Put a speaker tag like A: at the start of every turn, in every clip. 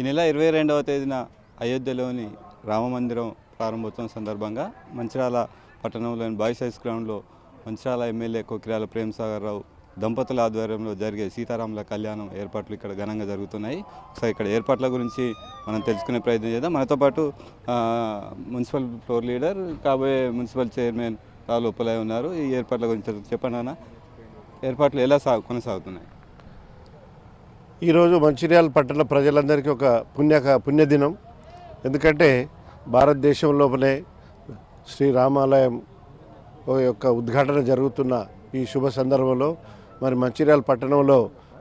A: ఈ నెల ఇరవై రెండవ తేదీన అయోధ్యలోని రామమందిరం ప్రారంభోత్సవం సందర్భంగా మంచిరాల పట్టణంలోని బాయ్స్ హైస్ గ్రౌండ్లో మంచిరాల ఎమ్మెల్యే కొకిరాల ప్రేమ్ సాగర్ రావు దంపతుల ఆధ్వర్యంలో జరిగే సీతారాముల కళ్యాణం ఏర్పాట్లు ఇక్కడ ఘనంగా జరుగుతున్నాయి. ఒకసారి ఇక్కడ ఏర్పాట్ల గురించి మనం తెలుసుకునే ప్రయత్నం చేద్దాం. మనతో పాటు మున్సిపల్ ఫ్లోర్ లీడర్ కాబోయే మున్సిపల్ చైర్మన్ రావుల ఉప్పలయ్య ఉన్నారు. ఈ ఏర్పాట్ల గురించి చెప్పండి అన్న ఏర్పాట్లు ఎలా సా కొనసాగుతున్నాయి?
B: ఈరోజు మంచిర్యాల పట్టణ ప్రజలందరికీ ఒక పుణ్య పుణ్యదినం. ఎందుకంటే భారతదేశం లోపలే శ్రీరామాలయం ఓ యొక్క ఉద్ఘాటన జరుగుతున్న ఈ శుభ సందర్భంలో మరి మంచిర్యాల పట్టణంలో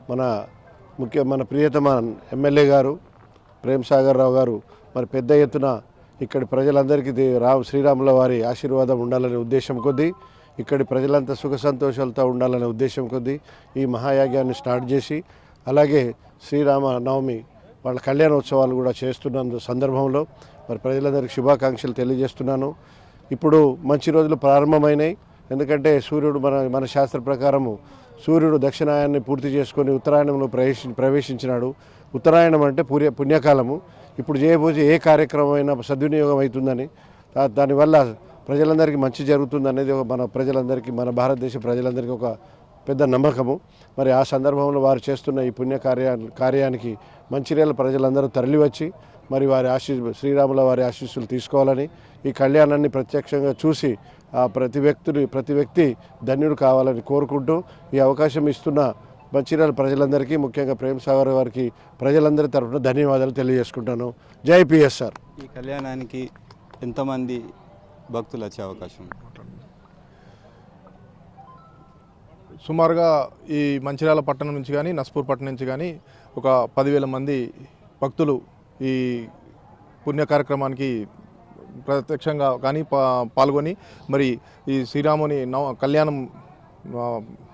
B: మన ముఖ్య మన ప్రియతమ ఎమ్మెల్యే గారు ప్రేమ్ సాగర్ రావు గారు మరి పెద్ద ఎత్తున ఇక్కడి ప్రజలందరికీ రా రామ్ శ్రీరాముల వారి ఆశీర్వాదం ఉండాలనే ఉద్దేశం కొద్దీ ఇక్కడి ప్రజలంతా సుఖ సంతోషాలతో ఉండాలనే ఉద్దేశం కొద్దీ ఈ మహాయాగాన్ని స్టార్ట్ చేసి అలాగే శ్రీరామ నవమి వాళ్ళ కళ్యాణోత్సవాలు కూడా చేస్తున్న సందర్భంలో మరి ప్రజలందరికీ శుభాకాంక్షలు తెలియజేస్తున్నాను. ఇప్పుడు మంచి రోజులు ప్రారంభమైనాయి. ఎందుకంటే సూర్యుడు మన మన శాస్త్ర ప్రకారము సూర్యుడు దక్షిణాయాన్ని పూర్తి చేసుకొని ఉత్తరాయణంలో ప్రవేశి ప్రవేశించినాడు. ఉత్తరాయణం అంటే పుణ్య పుణ్యకాలము. ఇప్పుడు చేయబోయే ఏ కార్యక్రమం అయినా సద్వినియోగం అవుతుందని దానివల్ల ప్రజలందరికీ మంచి జరుగుతుంది అనేది ఒక మన ప్రజలందరికీ మన భారతదేశ ప్రజలందరికీ ఒక పెద్ద నమ్మకము. మరి ఆ సందర్భంలో వారు చేస్తున్న ఈ పుణ్య కార్యా కార్యానికి మంచిర్యాల ప్రజలందరూ తరలివచ్చి మరి వారి ఆశీ శ్రీరాముల వారి ఆశీస్సులు తీసుకోవాలని ఈ కళ్యాణాన్ని ప్రత్యక్షంగా చూసి ఆ ప్రతి వ్యక్తిని ప్రతి వ్యక్తి ధన్యుడు కావాలని కోరుకుంటూ ఈ అవకాశం ఇస్తున్న మంచిర్యాల ప్రజలందరికీ ముఖ్యంగా ప్రేమ్ సాగర్ వారికి ప్రజలందరి తరఫున ధన్యవాదాలు తెలియజేసుకుంటాను. జై పిఎస్ఆర్.
A: ఈ కళ్యాణానికి ఎంతమంది భక్తులు వచ్చే అవకాశం?
C: సుమారుగా ఈ మంచిర్యాల పట్టణం నుంచి కానీ నస్పూర్ పట్టణం నుంచి కానీ ఒక పదివేల మంది భక్తులు ఈ పుణ్య కార్యక్రమానికి ప్రత్యక్షంగా కానీ పాల్గొని మరి ఈ శ్రీరాముని నవ కళ్యాణం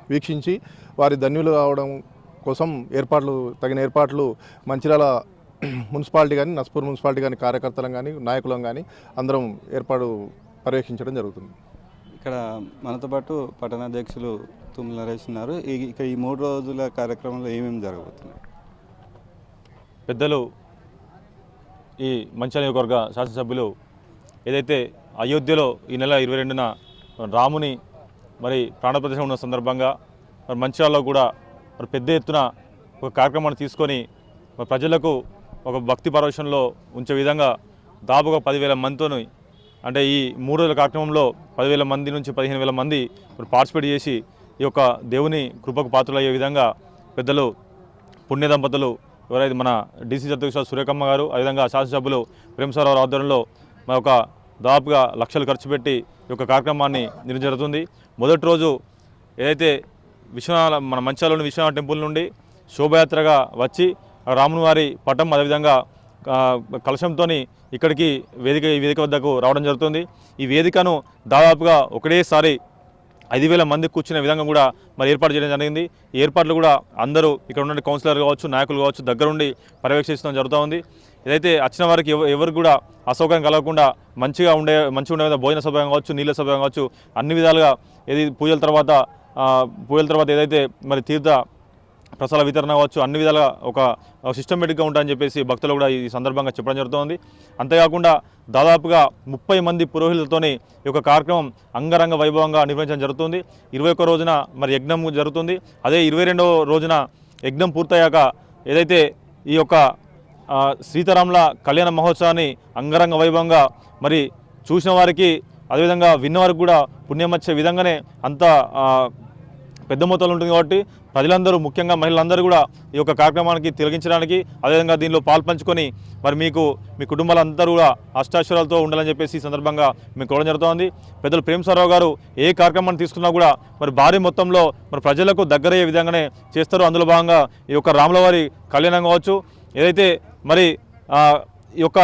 C: వీక్షించి వారి ధన్యులు కావడం కోసం ఏర్పాట్లు తగిన ఏర్పాట్లు మంచిర్యాల మున్సిపాలిటీ కానీ నస్పూర్ మున్సిపాలిటీ కానీ కార్యకర్తలం కానీ నాయకులం కానీ అందరం ఏర్పాటు పర్యవేక్షించడం జరుగుతుంది.
A: ఇక్కడ మనతో పాటు పట్టణాధ్యక్షులు తుమ్మల నరేష్ ఈ- ఇక ఈ మూడు రోజుల కార్యక్రమంలో ఏమేమి జరగబోతున్నాయి?
D: పెద్దలు ఈ మంచి నియోజకవర్గ శాసనసభ్యులు ఏదైతే అయోధ్యలో ఈ నెల ఇరవై రెండున రాముని మరి ప్రాణప్రతిష్ఠ ఉన్న సందర్భంగా మరి మంచిర్యాలలో కూడా మరి పెద్ద ఎత్తున ఒక కార్యక్రమాన్ని తీసుకొని మరి ప్రజలకు ఒక భక్తి పరవశంలో ఉంచే విధంగా దాదాపుగా పదివేల మందితో అంటే ఈ మూడు రోజుల కార్యక్రమంలో పదివేల మంది నుంచి పదిహేను వేల మంది మరి పార్టిసిపేట్ చేసి ఈ యొక్క దేవుని కృపకు పాత్రలయ్యే విధంగా పెద్దలు పుణ్య దంపతులు ఎవరైతే మన డీసీ అధ్యక్షులు సూర్యకమ్మ గారు అదేవిధంగా శాసనసభ్యులు ప్రేమసారావు ఆధ్వర్యంలో మా ఒక దాదాపుగా లక్షలు ఖర్చు పెట్టి ఈ యొక్క కార్యక్రమాన్ని నిర్వహించడం మొదటి రోజు ఏదైతే విశ్వనాథ మన మంచాలోని విశ్వనాథ టెంపుల్ నుండి శోభయాత్రగా వచ్చి రాముని వారి పటం అదేవిధంగా కలశంతో ఇక్కడికి వేదిక ఈ వేదిక వద్దకు రావడం జరుగుతుంది. ఈ వేదికను దాదాపుగా ఒకటేసారి ఐదు వేల మంది కూర్చునే విధంగా కూడా మరి ఏర్పాటు చేయడం జరిగింది. ఏర్పాట్లు కూడా అందరూ ఇక్కడ ఉన్న కౌన్సిలర్ కావచ్చు నాయకులు కావచ్చు దగ్గరుండి పర్యవేక్షించడం జరుగుతూ ఉంది. ఏదైతే వచ్చిన వారికి ఎవరు ఎవరికి కూడా అసౌకర్యం కలగకుండా మంచిగా ఉండే మంచిగా ఉండే విధంగా భోజన సౌకర్యం కావచ్చు నీళ్ళ సౌకర్యం కావచ్చు అన్ని విధాలుగా ఏది పూజల తర్వాత పూజల తర్వాత ఏదైతే మరి తీర్థ ప్రసాద వితరణ కావచ్చు అన్ని విధాలుగా ఒక సిస్టమేటిక్గా ఉంటాయని చెప్పేసి భక్తులు కూడా ఈ సందర్భంగా చెప్పడం జరుగుతోంది. అంతేకాకుండా దాదాపుగా ముప్పై మంది పురోహితులతోని ఈ యొక్క కార్యక్రమం అంగరంగ వైభవంగా నిర్వహించడం జరుగుతుంది. ఇరవై ఒక్క రోజున మరి యజ్ఞం జరుగుతుంది. అదే ఇరవై రెండవ రోజున యజ్ఞం పూర్తయ్యాక ఏదైతే ఈ యొక్క సీతారాముల కళ్యాణ మహోత్సవాన్ని అంగరంగ వైభవంగా మరి చూసిన వారికి అదేవిధంగా విన్న వారికి కూడా పుణ్యం వచ్చే విధంగానే అంత పెద్ద మొత్తంలో ఉంటుంది కాబట్టి ప్రజలందరూ ముఖ్యంగా మహిళలందరూ కూడా ఈ యొక్క కార్యక్రమానికి తిలగించడానికి అదేవిధంగా దీనిలో పాల్పంచుకొని మరి మీకు మీ కుటుంబాలందరూ కూడా అష్టాశ్వరాలతో ఉండాలని చెప్పేసి ఈ సందర్భంగా మీకు కోవడం జరుగుతోంది. పెద్దలు ప్రేమసారావు గారు ఏ కార్యక్రమాన్ని తీసుకున్నా కూడా మరి భారీ మొత్తంలో మరి ప్రజలకు దగ్గరయ్యే విధంగానే చేస్తారు. అందులో భాగంగా ఈ యొక్క రాములవారి కళ్యాణం కావచ్చు ఏదైతే మరి ఈ యొక్క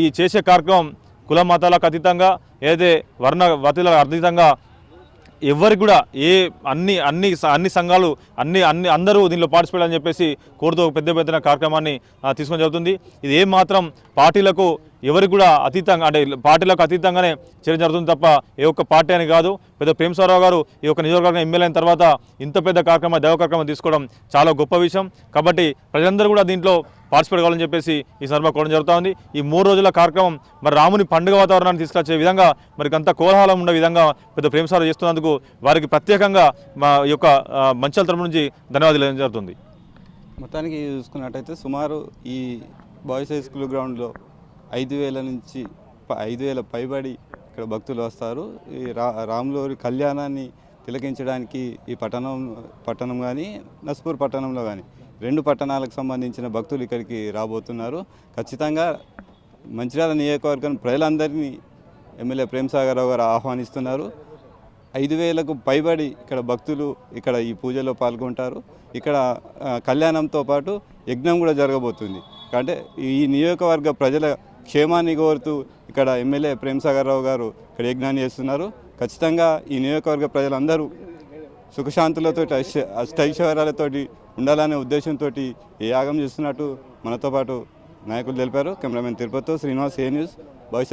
D: ఈ చేసే కార్యక్రమం కుల మతాలకు అతీతంగా ఏదైతే వర్ణ వతిలకు అతీతంగా ఎవరికి కూడా ఏ అన్ని అన్ని అన్ని సంఘాలు అన్ని అన్ని అందరూ దీనిలో పార్టిసిపేట్ అని చెప్పేసి కోరుతూ ఒక పెద్ద పెద్ద కార్యక్రమాన్ని తీసుకొని జరుగుతుంది. ఇది ఏ మాత్రం పార్టీలకు ఎవరికి కూడా అతీతంగా అంటే పార్టీలకు అతీతంగానే చేయడం జరుగుతుంది తప్ప ఏ ఒక్క పార్టీ అని కాదు. పెద్ద ప్రేమసారావు గారు ఈ యొక్క నియోజకవర్గం ఎమ్మెల్యే అయిన తర్వాత ఇంత పెద్ద కార్యక్రమం దైవ కార్యక్రమం తీసుకోవడం చాలా గొప్ప విషయం. కాబట్టి ప్రజలందరూ కూడా దీంట్లో పార్టిసిపేట్ కావాలని చెప్పేసి ఈ సందర్భంగా కోరడం జరుగుతూ ఉంది ఈ మూడు రోజుల కార్యక్రమం మరి రాముని పండుగ వాతావరణాన్ని తీసుకొచ్చే విధంగా మరి అంత కోలాహలం ఉండే విధంగా పెద్ద ప్రేమసాలు చేస్తున్నందుకు వారికి ప్రత్యేకంగా మా యొక్క మంచాల తరపు నుంచి ధన్యవాదాలు జరుగుతుంది.
A: మొత్తానికి చూసుకున్నట్టయితే సుమారు ఈ బాయ్స్ హై స్కూల్ గ్రౌండ్లో ఐదు వేల నుంచి ఐదు వేల పైబడి ఇక్కడ భక్తులు వస్తారు. ఈ రా రాములూరి కళ్యాణాన్ని తిలకించడానికి ఈ పట్టణం పట్టణం కానీ నస్పూర్ పట్టణంలో కానీ రెండు పట్టణాలకు సంబంధించిన భక్తులు ఇక్కడికి రాబోతున్నారు. ఖచ్చితంగా మంచిర్యాల నియోజకవర్గం ప్రజలందరినీ ఎమ్మెల్యే ప్రేమ్సాగర్ రావు గారు ఆహ్వానిస్తున్నారు. ఐదు వేలకు పైబడి ఇక్కడ భక్తులు ఇక్కడ ఈ పూజలో పాల్గొంటారు. ఇక్కడ కళ్యాణంతో పాటు యజ్ఞం కూడా జరగబోతుంది. అంటే ఈ నియోజకవర్గ ప్రజల క్షేమాన్ని కోరుతూ ఇక్కడ ఎమ్మెల్యే ప్రేమసాగరరావు గారు ఇక్కడ యజ్ఞాన్ని చేస్తున్నారు. ఖచ్చితంగా ఈ నియోజకవర్గ ప్రజలందరూ సుఖశాంతులతో అష్ట అష్టైశ్వర్యాలతోటి ఉండాలనే ఉద్దేశంతో ఈ యాగం చేస్తున్నట్టు మనతో పాటు నాయకులు తెలిపారు. కెమెరామెన్ తిరుపతితో శ్రీనివాస్ ఏ న్యూస్?